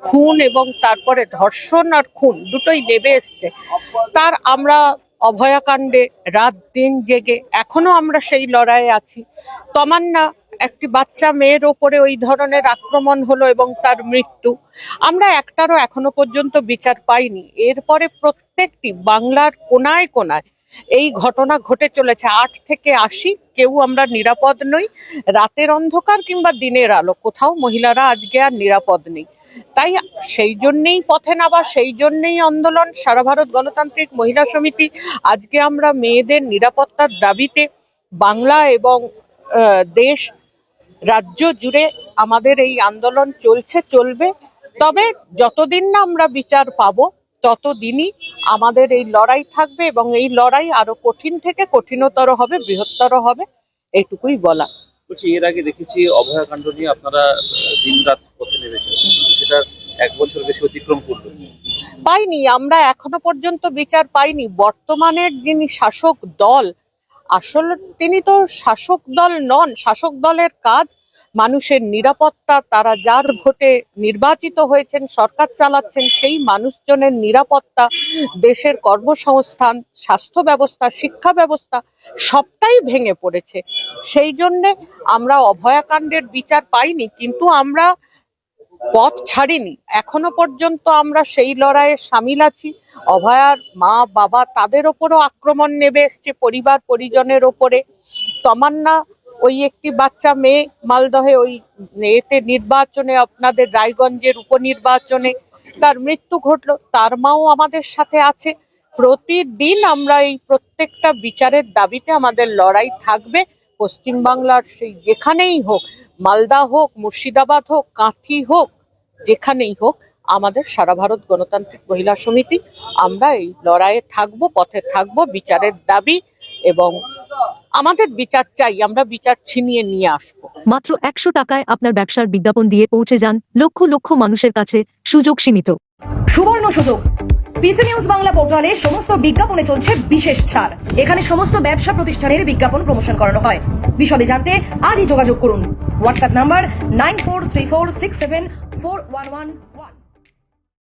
খুন এবং তারপরে ধর্ষণ আর খুন দুটোই নেমে এসছে। তার আমরা অভয়াকাণ্ডে রাত দিন জেগে এখনও আমরা সেই লড়াইয়ে আছি। তমান্না, একটি বাচ্চা মেয়ের ওপরে ওই ধরনের আক্রমণ হলো এবং তার মৃত্যু। আমরা একটারও এখনও পর্যন্ত বিচার পাইনি। এরপরে প্রত্যেকটি বাংলার কোনায় কোনায় এই ঘটনা ঘটে চলেছে। আট থেকে আশি, কেউ আমরা নিরাপদ নই। রাতের অন্ধকার কিংবা দিনের আলো। কোথাও মহিলারা আজকে আর নিরাপদ নেই। তাই সেই জন্যেই পথে নামা, সেই জন্যেই আন্দোলন, সারা ভারত গণতান্ত্রিক মহিলা সমিতি। আজকে আমরা মেয়েদের নিরাপত্তার দাবিতে বাংলা এবং দেশ, রাজ্য জুড়ে আমাদের এই আন্দোলন চলছে, চলবে। তবে যতদিন না আমরা বিচার পাবো, ততদিনই আমাদের এই লড়াই থাকবে এবং এই লড়াই আরও কঠিন থেকে কঠিনতর হবে, বৃহত্তর হবে এইটুকুই বলা। এর আগে দেখেছি, অভয়াকাণ্ড নিয়ে আপনারা দিন রাত পথে নেমেছেন কিন্তু সেটা এক বছর বেশি অতিক্রম করল। পাইনি, আমরা এখনও পর্যন্ত বিচার পাইনি। বর্তমানের যিনি শাসক দল, আসলে তিনি তো শাসক দল নন, শাসক দলের কাজ মানুষের নিরাপত্তা, তারা যার ভোটে নির্বাচিত হয়েছেন, সরকার চালাচ্ছেন, সেই মানুষজনের নিরাপত্তা, দেশের কর্মসংস্থান, স্বাস্থ্য ব্যবস্থা, শিক্ষা ব্যবস্থা, সবটাই ভেঙে পড়েছে। সেই জন্যে আমরা অভয়াকাণ্ডের বিচার পাইনি, কিন্তু আমরা পথ ছাড়িনি। এখনও পর্যন্ত আমরা সেই লড়াইয়ে সামিল আছি। অভয়ার মা, বাবা তাদের ওপরও আক্রমণ নেমে এসছে পরিবার, পরিজনের ওপরে। তমান্না, ওই একটি বাচ্চা মেয়ে মালদহে ওই এতে নির্বাচনে, আপনাদের রায়গঞ্জের উপনির্বাচনে তার মৃত্যু ঘটলো। তার মাও আমাদের সাথে আছে। প্রতিদিন আমরা এই প্রত্যেকটা বিচারের দাবিতে আমাদের লড়াই থাকবে। পশ্চিমবাংলার সেই যেখানেই হোক মালদা হোক মুর্শিদাবাদ হোক কাঁথি হোক যেখানেই হোক আমাদের সারা ভারত গণতান্ত্রিক মহিলা সমিতি আমরা এই লড়াইয়ে থাকব পথে থাকব বিচারের দাবি এবং আমাদের বিচার চাই আমরা বিচার ছিনিয়ে নিয়ে আসব। মাত্র একশো টাকায় আপনার ব্যবসার বিজ্ঞাপন দিয়ে পৌঁছে যান লক্ষ লক্ষ মানুষের কাছে সুযোগ সীমিত। সুবর্ণ সুযোগ। পিসি নিউজ বাংলা পোর্টালে সমস্ত বিজ্ঞাপনে চলছে বিশেষ ছাড়। এখানে সমস্ত ব্যবসা প্রতিষ্ঠানের বিজ্ঞাপন প্রমোশন করানো হয়। বিশদে জানতে আজই যোগাযোগ করুন। WhatsApp number nine four three four six seven four one one one